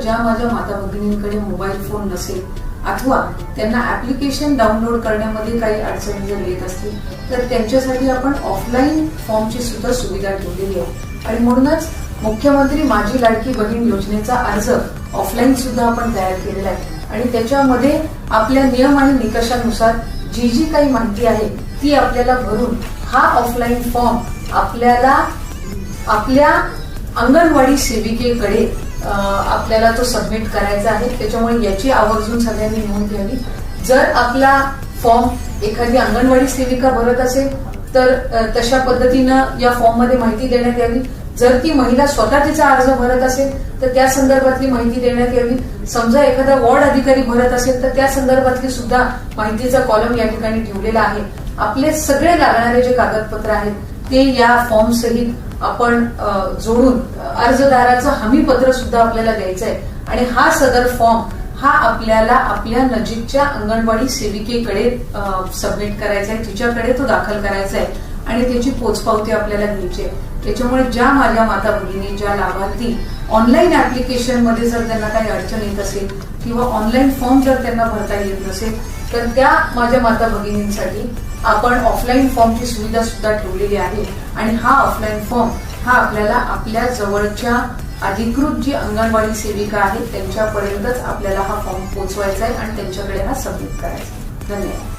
ज्या माझ्या माता भगिनींकडे मोबाईल फोन नसेल अथवा त्यांना ऍप्लिकेशन डाउनलोड करण्यामध्ये काही अडचणी जर येत असतील तर त्यांच्यासाठी आपण ऑफलाईन फॉर्मची सुद्धा सुविधा ठेवलेली आहे. आणि म्हणूनच मुख्यमंत्री माझी लाडकी बहीण योजनेचा अर्ज ऑफलाईन सुद्धा आपण तयार केलेला आहे. आणि त्याच्यामध्ये आपल्या नियम आणि निकषानुसार जी जी काही माहिती आहे ती आपल्याला भरून हा ऑफलाईन फॉर्म आपल्याला आपल्या अंगणवाडी सेविकेकडे आपल्याला तो सबमिट करायचा आहे. त्याच्यामुळे याची आवर्जून सगळ्यांनी नोंद घ्यावी. जर आपला फॉर्म एखादी अंगणवाडी सेविका भरत असेल तर तशा पद्धतीनं या फॉर्ममध्ये माहिती देण्यात यावी. जर ती महिला स्वतः तिचा अर्ज भरत असेल तर त्या संदर्भातली माहिती देण्यात यावी. समजा एखादा वॉर्ड अधिकारी भरत असेल तर त्या संदर्भातली सुद्धा माहितीचा कॉलम या ठिकाणी ठेवलेला आहे. आपले सगळे लागणारे जे कागदपत्र आहेत ते या फॉर्म सहित आपण जोडून अर्जदाराचं हमीपत्र सुद्धा आपल्याला द्यायचं आहे आणि हा सदर फॉर्म हा आपल्याला आपल्या नजीकच्या अंगणवाडी सेविकेकडे सबमिट करायचा आहे तिच्याकडे तो दाखल करायचा आहे आणि त्याची पोचपावती आपल्याला घ्यायची आहे त्याच्यामुळे ज्या माझ्या माता भगिनी ज्या लाभार्थी ऑनलाईन ऍप्लिकेशनमध्ये जर त्यांना काही अडचण येत असेल किंवा ऑनलाईन फॉर्म जर त्यांना भरता येत नसेल तर त्या माझ्या माता भगिनींसाठी आपण ऑफलाईन फॉर्मची सुविधा सुद्धा ठेवलेली आहे. आणि हा ऑफलाईन फॉर्म हा आपल्याला आपल्या जवळच्या अधिकृत जी अंगणवाडी सेविका आहेत त्यांच्यापर्यंतच आपल्याला हा फॉर्म पोहोचवायचा आहे आणि त्यांच्याकडे हा सबमिट करायचा धन्यवाद.